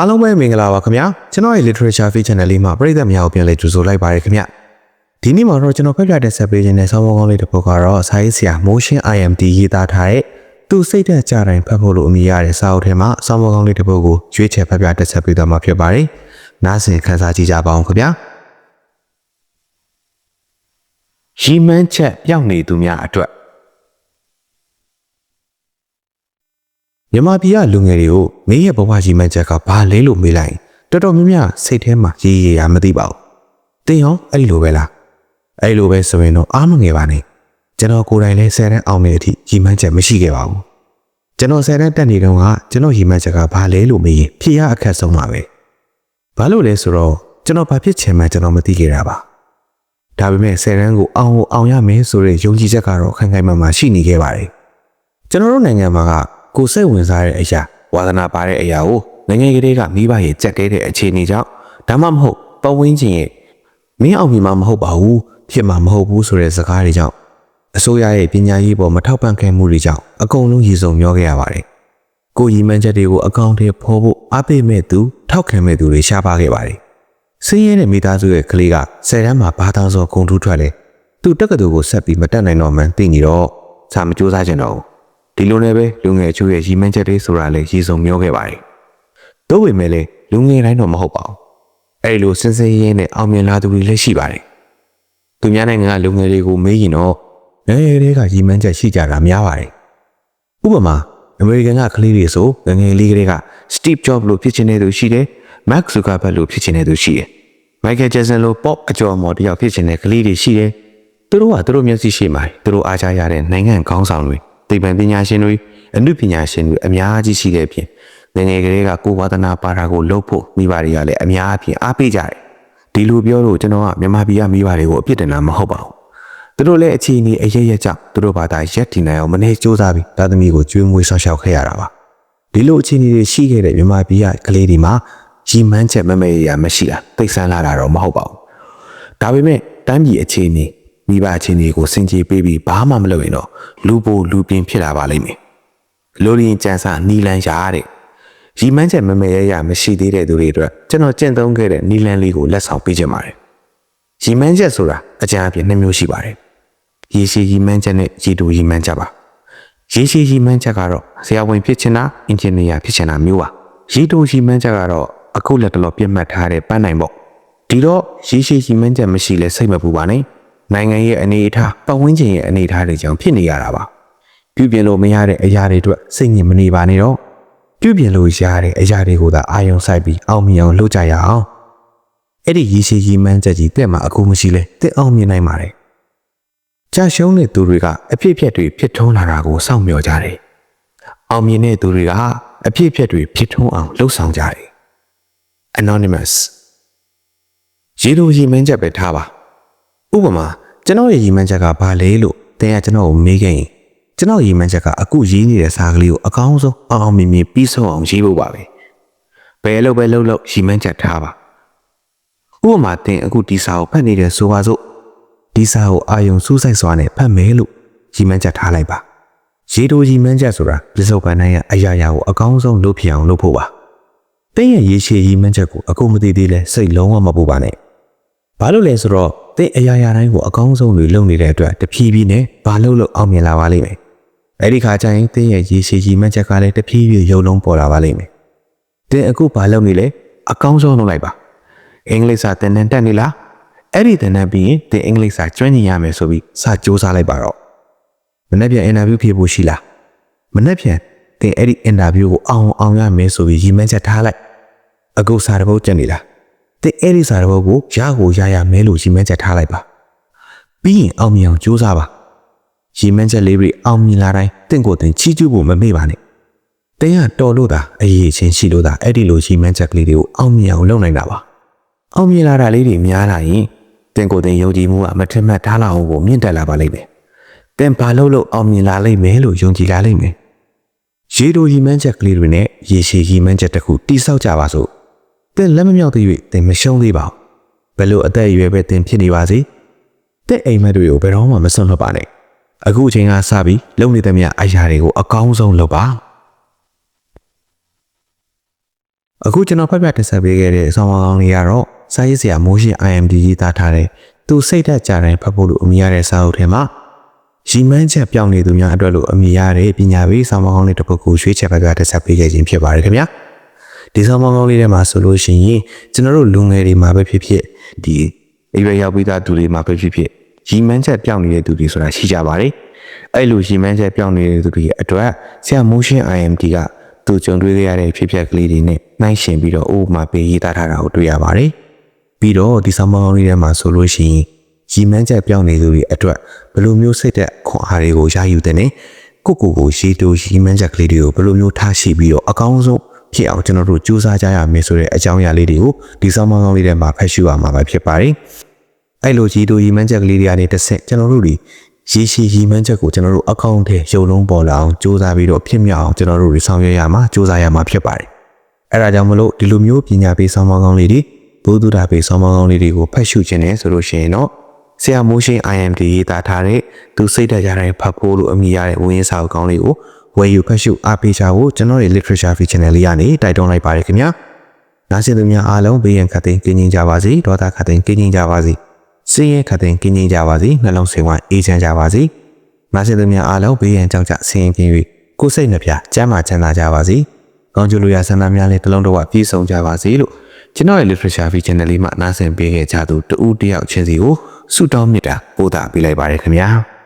အားလုံးပဲမင်္ဂလာပါခင်ဗျာကျွန်တော်ရဲ့ literature feature channel လေးမှာပရိသတ်များကိုပြန်လည်ကြိုဆိုလိုက်ပါရခင်ဗျာဒီနေ့မှာတော့ကျွန်တော်ဖတ်ပြတဲ့ဆက်ပေးခြင်းနဲ့ဆောင်းပါးကောင်းလေးတစ်ပုဒ်ကတော့စာရေးဆရာ Motion IMD ရေးသားထားတဲ့သူစိတ်သက်ကြတိုင်းဖတ်ဖို့လို့အမည်ရတဲ့စာအုပ်ထဲမှာဆောင်းပါးကောင်းလေးတစ်ပုဒ်ကိုရွေးချယ်ဖတ်ပြတက်ဆက်ပေးသွားမှာဖြစ်ပါတယ်နားဆင်ခန်းစားကြည့်ကြပါအောင်ခင်ဗျာရီမန်းချက်ပြောင်းနေသူများအတွက်မြန်မာပြည်ကလူငယ်တွေကို မင်းရဲ့ဘဝကြီးမှန်ချက်ကဘာလဲလို့မေးလိုက်ရင်တော်တော်များများစိတ်ထဲမှာရေးရရမသိပါဘူး။တင်ရောအဲ့ဒီလိုပဲလား။အဲ့ဒီလိုပဲဆိုရင်တော့အားမငယ်ပါနဲ့။ကျွန်တော်ကိုယ်တိုင်လည်းဆယ်တန်းအောင်နေတဲ့အထိကြီးမှန်ချက်မရှိခဲ့ပါဘူး။ကျွန်တော်ဆယ်တန်းတက်နေတုန်းကကျွန်တော်ကြီးမှန်ချက်ကဘာလဲလို့မေးရင်ဖြေရအခက်ဆုံးပါပဲ။ဘာလို့လဲဆိုတော့ကျွန်တော်ဘာဖြစ်ချင်မှန်းကျွန်တော်မသိခဲ့တာပါ။ဒါပေမဲ့ဆယ်တန်းကိုအောင်အောင်ရမယ်ဆိုတဲ့ယုံကြည်ချက်ကတော့ခိုင်ခိုင်မာမာရှိနေခဲ့ပါတယ်။ကျွန်တော်တို့နိုင်ငံမှာကကိုယ်စိတ်ဝင်စားတဲ့အရာ ဝါသနာပါတဲ့အရာကိုနိုင်ငံကလေးကမိဘရဲ့ကြက်တဲတဲ့အခြေအနေကြောင့်ဒါမှမဟုတ်ပတ်ဝန်းကျင်ရဲ့မင်းအောင်မြင်မှာမဟုတ်ပါဘူးဖြစ်မှာမဟုတ်ဘူးဆိုတဲ့စကားတွေကြောင့်အစိုးရရဲ့ပညာရေးပေါ်မထောက်ပံ့ခဲ့မှုတွေကြောင့်အကုန်လုံးရည်စုံမျောခဲ့ရပါတယ်။ကိုယ်ရည်မှန်းချက်တွေကိုအကောင့်ထဲဖော်ဖို့အားပေးမဲ့သူထောက်ခံမဲ့သူတွေရှားပါခဲ့ပါတယ်။စင်းရဲတဲ့မိသားစုရဲ့ကလေးကဆယ်တန်းမှာဘာသာစောဂုံထူးထွက်လဲ။သူတက္ကသိုလ်ကိုဆက်ပြီးမတက်နိုင်တော့မှန်းသိနေတော့စာမကြိုးစားကြတော့ဘူး။ ဒီလိုနဲ့ပဲလူငယ်အချို့ရဲ့ရည်မှန်းချက်တွေဆိုတာလည်းရည်စုံမျောခဲ့ပါတယ်။တို့ပေမဲ့လည်းလူငယ်တိုင်းတော့မဟုတ်ပါဘူး။အဲဒီလိုစင်စင်ရဲရဲနဲ့အောင်မြင်လာသူတွေလည်းရှိပါတယ်။သူများနိုင်ငံကလူငယ်တွေကိုမေးရင်တော့ငယ်ငယ်လေးကရည်မှန်းချက်ရှိကြတာများပါတယ်။ဥပမာအမေရိကန်ကကလေးတွေဆိုငယ်ငယ်လေးကလေးက Steve Jobs လို့ဖြစ်ချင်တဲ့သူရှိတယ်။ Mark Zuckerberg လို့ဖြစ်ချင်တဲ့သူရှိတယ်။ Michael Jackson လို့ pop အကျော်အမော်တစ်ယောက်ဖြစ်ချင်တဲ့ကလေးတွေရှိတယ်။သူတို့ကသူတို့မျက်စိရှိမှသူတို့အားကြရတဲ့နိုင်ငံခေါင်းဆောင်တွေ သိပ္ပံပညာရှင်တွေအမှုပညာရှင်တွေအများကြီးရှိတဲ့အပြင်ငယ်ငယ်ကလေးကကိုယ်ဝါသနာပါတာကိုလုပ်ဖို့မိဘတွေကလည်းအများအပြားအားပေးကြတယ်ဒီလိုပြောလို့ကျွန်တော်ကမြန်မာပြည်ကမိဘတွေကိုအပြစ်တင်တာမဟုတ်ပါဘူးသူတို့လည်းအခြေအနေအရရက်ကြောင့်သူတို့ဘာသာရက်တည်နိုင်အောင်မနေစူးစမ်းပြီးသားသမီးကိုကျွေးမွေးဆောက်ရှောက်ခဲ့ရတာပါဒီလိုအခြေအနေတွေရှိခဲ့တဲ့မြန်မာပြည်ကကလေးတွေမှာရီမန်းချက်မမဲရမရှိတာသိဆန်းလာတာတော့မဟုတ်ပါဘူးဒါပေမဲ့တမ်းပြည်အခြေအနေ မိဘအခြေအနေကိုစင်ကြေပေးပြီးဘာမှမလုပ်ရင်တော့လူပိုလူပြင်းဖြစ်လာပါလိမ့်မယ်လိုလင်းကြန်းစာနီလန်ရာတဲ့ရီမန်းချက်မမဲရရမရှိသေးတဲ့သူတွေအတွက်ကျွန်တော်ကျင့်သုံးခဲ့တဲ့နီလန်လေးကိုလက်ဆောင်ပေးချင်ပါတယ်ရီမန်းချက်ဆိုတာအကြံအပြည့်နှစ်မျိုးရှိပါတယ်ရေရှည်ရီမန်းချက်နဲ့ရေတူရီမန်းချက်ပါရေရှည်ရီမန်းချက်ကတော့ဆရာဝန်ဖြစ်ချင်တာအင်ဂျင်နီယာဖြစ်ချင်တာမျိုးပါရေတူရီမန်းချက်ကတော့အခုလက်တလောပြတ်မှတ်ထားတဲ့ပန်းနိုင်ပေါ့ဒီတော့ရေရှည်ရီမန်းချက်မရှိလဲစိတ်မပူပါနဲ့ နိုင်ငံရဲ့အနေအထားပတ်ဝန်းကျင်ရဲ့အနေအထားတွေကြောင့်ဖြစ်နေရတာပါပြုပြင်လို့မရတဲ့အရာတွေအတွက်စိတ်ညစ်မနေပါနဲ့တော့ပြုပြင်လို့ရတဲ့အရာတွေကိုသာအာရုံစိုက်ပြီးအောင်မြင်အောင်လုပ်ကြရအောင်အဲ့ဒီရည်ရှိရည်မှန်းချက်ကြီးတက်မှာအခုမရှိလဲတက်အောင်မြင်နိုင်ပါတယ်ကြာရှုံးတဲ့သူတွေကအဖြစ်အပျက်တွေဖြစ်ထွန်းလာတာကိုစောင့်မျှော်ကြတယ်အောင်မြင်တဲ့သူတွေကအဖြစ်အပျက်တွေဖြစ်ထွန်းအောင်လှုပ်ဆောင်ကြတယ် anonymous ရေလိုရည်မှန်းချက်ပဲထားပါ ဥပမာကျွန်တော်ရဲ့ရည်မှန်းချက်ကဘာလဲလို့တင်ကကျွန်တော်ကိုမေးခဲ့ရင်ကျွန်တော်ရည်မှန်းချက်ကအခုရေးနေတဲ့စာကလေးကိုအကောင်းဆုံးအောင်အောင်မြင်မြင်ပြီးဆုံးအောင်ရေးဖို့ပါပဲဘယ်လိုပဲလုပ်လို့ရည်မှန်းချက်ထားပါဥပမာတင်အခုဒီစာကိုဖတ်နေတယ်ဆိုပါစို့ဒီစာကိုအာယုံစူးစိုက်စွာနဲ့ဖတ်မယ်လို့ရည်မှန်းချက်ထားလိုက်ပါရေတိုရည်မှန်းချက်ဆိုတာပြစ္ဆုတ်ပန်းတိုင်းကအရာရာကိုအကောင်းဆုံးလုပ်ဖြစ်အောင်လုပ်ဖို့ပါတင်းရဲ့ရေရှည်ရည်မှန်းချက်ကိုအခုမသိသေးလဲစိတ်လုံးဝမပူပါနဲ့ဘာလို့လဲဆိုတော့ တင်းအရာရာတိုင်းကိုအကောင်းဆုံးတွေလုပ်နေတဲ့အတွက်တဖြည်းဖြည်းနဲ့ဘာလို့လို့အောင်မြင်လာပါလိမ့်မယ်အဲ့ဒီခါကျရင်တင်းရဲ့ရေရှည်ရည်မှန်းချက်ကလည်းတဖြည်းဖြည်းရုံလုံးပေါ်လာပါလိမ့်မယ်တင်းအခုဘာလုပ်နေလဲအကောင်းဆုံးလုပ်လိုက်ပါအင်္ဂလိပ်စာသင်တန်းတက်နေလားအဲ့ဒီသင်တန်းပြီးရင်တင်းအင်္ဂလိပ်စာကျွမ်းကျင်ရမယ်ဆိုပြီးစာစူးစမ်းလိုက်ပါတော့မနေ့ပြန်အင်တာဗျူးဖြေဖို့ရှိလားမနေ့ပြန်တင်းအဲ့ဒီအင်တာဗျူးကိုအောင်အောင်ရမယ်ဆိုပြီးရည်မှန်းချက်ထားလိုက်အခုစာတပုတ်ကျန်နေလား တဲ့အဲ့ဒီစာတပုတ်ကိုရကိုရရမဲလို့ရည်မှန်းချက်ထားလိုက်ပါပြီးရင်အောင်မြင်အောင်ကြိုးစားပါရည်မှန်းချက်လေးတွေအောင်မြင်လာတိုင်းတင့်ကိုယ်တင်ချီးကျူးဖို့မမေ့ပါနဲ့တင်းကတော်လို့သာအရေးချင်းရှိလို့သာအဲ့ဒီလိုရည်မှန်းချက်ကလေးတွေကိုအောင်မြင်အောင်လုပ်နိုင်တာပါအောင်မြင်လာတာလေးတွေများလာရင်တင့်ကိုယ်တင်ယုံကြည်မှုကမထင်မှတ်ထားလောက်အောင်ကိုမြင့်တက်လာပါလိမ့်မယ်တင်ဘာလို့လို့အောင်မြင်လာလိမ့်မယ်လို့ယုံကြည်လာလိမ့်မယ်ရေတိုရည်မှန်းချက်ကလေးတွေနဲ့ရေရှည်ရည်မှန်းချက်တစ်ခုတိဆောက်ကြပါစို့ တင်လက်မမြောက်သေး၍တင်မရှုံးသေးပါဘူးဘယ်လိုအသက်အရွယ်ပဲတင်ဖြစ်နေပါစေတဲ့အိမ်မက်တွေကိုဘယ်တော့မှမစွန့်လွတ်ပါနဲ့အခုအချိန်ကစပြီးလုံနေသမျှအရာတွေကိုအကောင်းဆုံးလုပ်ပါအခုကျွန်တော်ဖတ်ပြတင်ဆက်ပေးခဲ့တဲ့ဆောင်းပါးကောင်းလေးကတော့စာရေးဆရာမိုးရှင် IMD ရေးသားထားတဲ့သူစိတ်သက်ကြတဲ့ဖတ်ဖို့လို့အမည်ရတဲ့စာအုပ်ထဲမှာရီမန်းချက်ပြောင်းနေသူများအတွက်လို့အမည်ရတဲ့ပညာပေးဆောင်းပါးကောင်းလေးတစ်ပုဒ်ကိုရွေးချယ်ဖတ်ပြတင်ဆက်ပေးခဲ့ခြင်းဖြစ်ပါတယ်ခင်ဗျာ ဒီဆောင်းပါးကောင်းလေးထဲမှာဆိုလို့ရှိရင်ကျွန်တော်တို့လူငယ်တွေမှာပဲဖြစ်ဖြစ်ဒီအရွယ်ရောက်ပြီးသားသူတွေမှာပဲဖြစ်ဖြစ်ရီမန်းချက်ပြောင်းနေတဲ့သူတွေဆိုတာရှိကြပါတယ်အဲ့လိုရီမန်းချက်ပြောင်းနေတဲ့သူတွေအတွက်ဆရာမိုးရှင် IMD ကသူကြုံတွေ့ခဲ့ရတဲ့ဖြစ်ပျက်ကလေးတွေနဲ့နှိုင်းယှဉ်ပြီးတော့အိုးမှာပေးရေးသားထားတာကိုတွေ့ရပါတယ်။ပြီးတော့ဒီဆောင်းပါးကောင်းလေးထဲမှာဆိုလို့ရှိရင်ရီမန်းချက်ပြောင်းနေသူတွေအတွက်ဘယ်လိုမျိုးစိတ်သက်ခွန်အားတွေကိုရယူတဲ့နဲ့ကိုကိုကိုရှေးတိုးရီမန်းချက်ကလေးတွေကိုဘယ်လိုမျိုးထားရှိပြီးတော့အကောင်းဆုံး ဖြစ်အောင်ကျွန်တော်တို့ကြိုးစားကြရမယ်ဆိုတဲ့အကြောင်းအရာလေးတွေကိုဒီဆောင်းပါးကောင်းလေးထဲမှာဖတ်ရှုရမှာပဲဖြစ်ပါတယ်။အဲ့လိုကြီးတိုးရီမန်းချက်ကလေးတွေကနေတစ်ဆင့်ကျွန်တော်တို့ဒီရေရှည်ရီမန်းချက်ကိုကျွန်တော်တို့အကောင့်ထဲရုပ်လုံးပေါ်လာအောင်စူးစမ်းပြီးတော့ဖြစ်မြောက်အောင်ကျွန်တော်တို့တွေဆောင်ရွက်ရမှာစူးစမ်းရမှာဖြစ်ပါတယ်။အဲဒါကြောင့်မလို့ဒီလိုမျိုးပညာပေးဆောင်းပါးကောင်းလေးတွေဘုဒ္ဓတာပေးဆောင်းပါးကောင်းလေးတွေကိုဖတ်ရှုခြင်းနဲ့ဆိုလို့ရှိရင်တော့ဆရာမိုးရှင် IMD ရေးသားထားတဲ့သူစိတ်ဓာတ်ကြတဲ့ဖတ်ဖို့လို့အမည်ရတဲ့ဝင်းစာအုပ်ကောင်းလေးကို ဝယ်ယူဖတ်ရှုအားပေးကြဖို့ကျွန်တော်ရဲ့ literature free channel လေးကနေတိုက်တွန်းလိုက်ပါတယ်ခင်ဗျာ။နားဆင်သူများအားလုံးဘေးရန်ခတ်သိမ်းကင်းကျင်းကြပါစေဒေါသခတ်သိမ်းကင်းကျင်းကြပါစေစည်ရင်ခတ်သိမ်းကင်းကျင်းကြပါစေနှလုံးစိမ်ဝိုင်းအေးချမ်းကြပါစေနားဆင်သူများအားလုံးဘေးရန်ကြောက်ကြဆင်းရဲကင်း၍ကိုယ်စိတ်နှပြကျမ်းမာချမ်းသာကြပါစေကောင်းကျိုးလိုရာဆန္ဒများလည်းတစ်လုံးတစ်ဝပြည့်စုံကြပါစေလို့ကျွန်တော်ရဲ့ literature free channel လေးမှာနားဆင်ပေးခဲ့ကြသူတဦးတယောက်ချင်းစီကိုဆုတောင်းမေတ္တာပို့တာပေးလိုက်ပါရခင်ဗျာ။